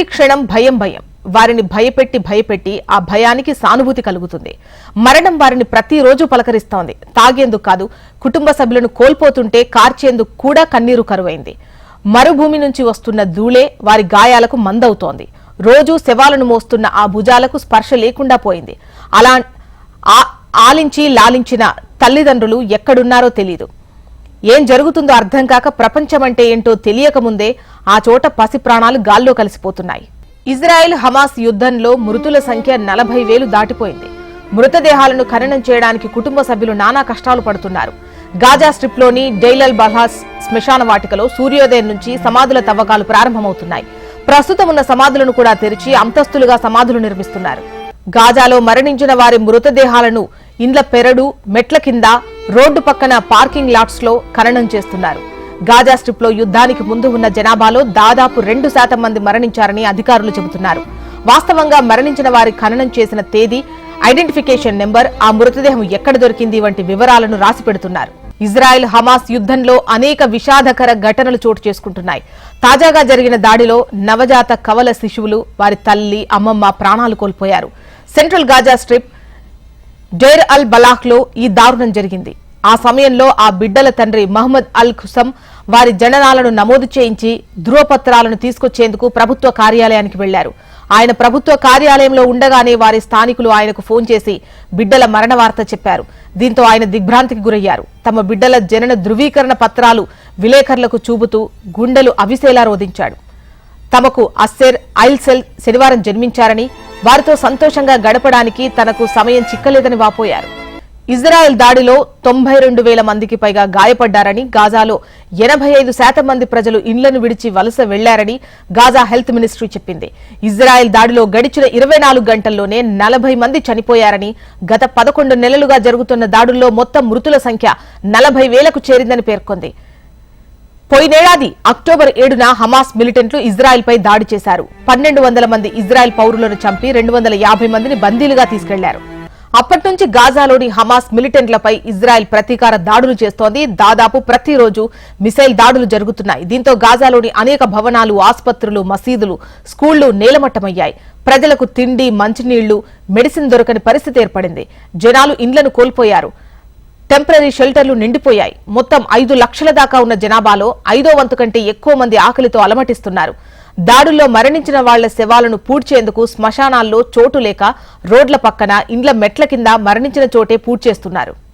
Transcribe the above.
ప్రతి క్షణం భయం భయం. వారిని భయపెట్టి భయపెట్టి ఆ భయానికి సానుభూతి కలుగుతుంది. మరణం వారిని ప్రతిరోజు పలకరిస్తోంది. తాగేందుకు కాదు కుటుంబ సభ్యులను కోల్పోతుంటే కార్చేందుకు కూడా కన్నీరు కరువైంది. మరుభూమి నుంచి వస్తున్న ధూళే వారి గాయాలకు మందవుతోంది. రోజు శవాలను మోస్తున్న ఆ భుజాలకు స్పర్శ లేకుండా పోయింది. అలా ఆలించి లాలించిన తల్లిదండ్రులు ఎక్కడున్నారో తెలియదు ఏం జరుగుతుందో అర్థం కాక ప్రపంచమంటే ఏంటో తెలియకముందే ఆ చోట పసి ప్రాణాలు గాల్లో కలిసిపోతున్నాయి. ఇజ్రాయెల్ హమాస్ యుద్ధంలో మృతుల సంఖ్య నలభై వేలు దాటిపోయింది. మృతదేహాలను ఖననం చేయడానికి కుటుంబ సభ్యులు నానా కష్టాలు పడుతున్నారు. గాజా స్ట్రిప్లోని డైలల్ బల్హాస్ శ్మశాన వాటికలో సూర్యోదయం నుంచి సమాధుల తవ్వకాలు ప్రారంభమవుతున్నాయి. ప్రస్తుతం ఉన్న సమాధులను కూడా తెరిచి అంతస్తులుగా సమాధులు నిర్మిస్తున్నారు. గాజాలో మరణించిన వారి మృతదేహాలను ఇండ్ల పెరడు మెట్ల కింద రోడ్డు పక్కన పార్కింగ్ లాట్స్లో ఖననం చేస్తున్నారు. గాజా స్ట్రిప్లో యుద్ధానికి ముందు ఉన్న జనాభాలో దాదాపు రెండు శాతం మంది మరణించారని అధికారులు చెబుతున్నారు. వాస్తవంగా మరణించిన వారి ఖననం చేసిన తేదీ ఐడెంటిఫికేషన్ నెంబర్ ఆ మృతదేహం ఎక్కడ దొరికింది వంటి వివరాలను రాసి పెడుతున్నారు. ఇజ్రాయెల్ హమాస్ యుద్ధంలో అనేక విషాదకర ఘటనలు చోటు చేసుకుంటున్నాయి. తాజాగా జరిగిన దాడిలో నవజాత కవల శిశువులు వారి తల్లి అమ్మమ్మ ప్రాణాలు కోల్పోయారు. సెంట్రల్ గాజా స్ట్రిప్ జైర్ అల్ బలాహ్లో ఈ దారుణం జరిగింది. ఆ సమయంలో ఆ బిడ్డల తండ్రి మహమ్మద్ అల్ ఖుసం వారి జననాలను నమోదు చేయించి ధృవపత్రాలను తీసుకొచ్చేందుకు ప్రభుత్వ కార్యాలయానికి వెళ్ళారు. ఆయన ప్రభుత్వ కార్యాలయంలో ఉండగానే వారి స్థానికులు ఆయనకు ఫోన్ చేసి బిడ్డల మరణ వార్త చెప్పారు. దీంతో ఆయన దిగ్భ్రాంతికి గురయ్యారు. తమ బిడ్డల జనన ధృవీకరణ పత్రాలు విలేకరులకు చూపుతూ గుండెలు అవిసేలా రోధించాడు. తమకు అస్సేర్ ఐల్సెల్ శనివారం జన్మించారని వారితో సంతోషంగా గడపడానికి తనకు సమయం చిక్కలేదని వాపోయారు. ఇజ్రాయెల్ దాడిలో తొంభై రెండు వేల మందికి పైగా గాయపడ్డారని గాజాలో ఎనభై ఐదు శాతం మంది ప్రజలు ఇండ్లను విడిచి వలస వెళ్ళారని గాజా హెల్త్ మినిస్ట్రీ చెప్పింది. ఇజ్రాయెల్ దాడిలో గడిచిన ఇరవై నాలుగు గంటల్లోనే నలభై మంది చనిపోయారని గత పదకొండు నెలలుగా జరుగుతున్న దాడుల్లో మొత్తం మృతుల సంఖ్య నలభై వేలకు చేరిందని పేర్కొంది. పోయినేడాది అక్టోబర్ ఏడున హమాస్ మిలిటెంట్లు ఇజ్రాయెల్పై దాడి చేశారు. పన్నెండు వందల మంది ఇజ్రాయెల్ పౌరులను చంపి రెండు వందల యాభై మందిని బందీలుగా తీసుకెళ్ళారు. అప్పటి నుంచి గాజాలోని హమాస్ మిలిటెంట్లపై ఇజ్రాయెల్ ప్రతీకార దాడులు చేస్తోంది. దాదాపు ప్రతిరోజు మిసైల్ దాడులు జరుగుతున్నాయి. దీంతో గాజాలోని అనేక భవనాలు ఆసుపత్రులు మసీదులు స్కూళ్ళు నేలమట్టమయ్యాయి. ప్రజలకు తిండి మంచినీళ్ళు మెడిసిన్ దొరకని పరిస్థితి ఏర్పడింది. జనాలు ఇండ్లను కోల్పోయారు. టెంపరీ షెల్టర్లు నిండిపోయాయి. మొత్తం ఐదు లక్షల దాకా ఉన్న జనాభాలో ఐదో వంతు కంటే ఎక్కువ మంది ఆకలితో అలమటిస్తున్నారు. దాడుల్లో మరణించిన వాళ్ళ శవాలను పూడ్చేందుకు శ్మశానాల్లో చోటు లేక రోడ్ల పక్కన ఇండ్ల మెట్ల కింద మరణించిన చోటే పూడ్చేస్తున్నారు.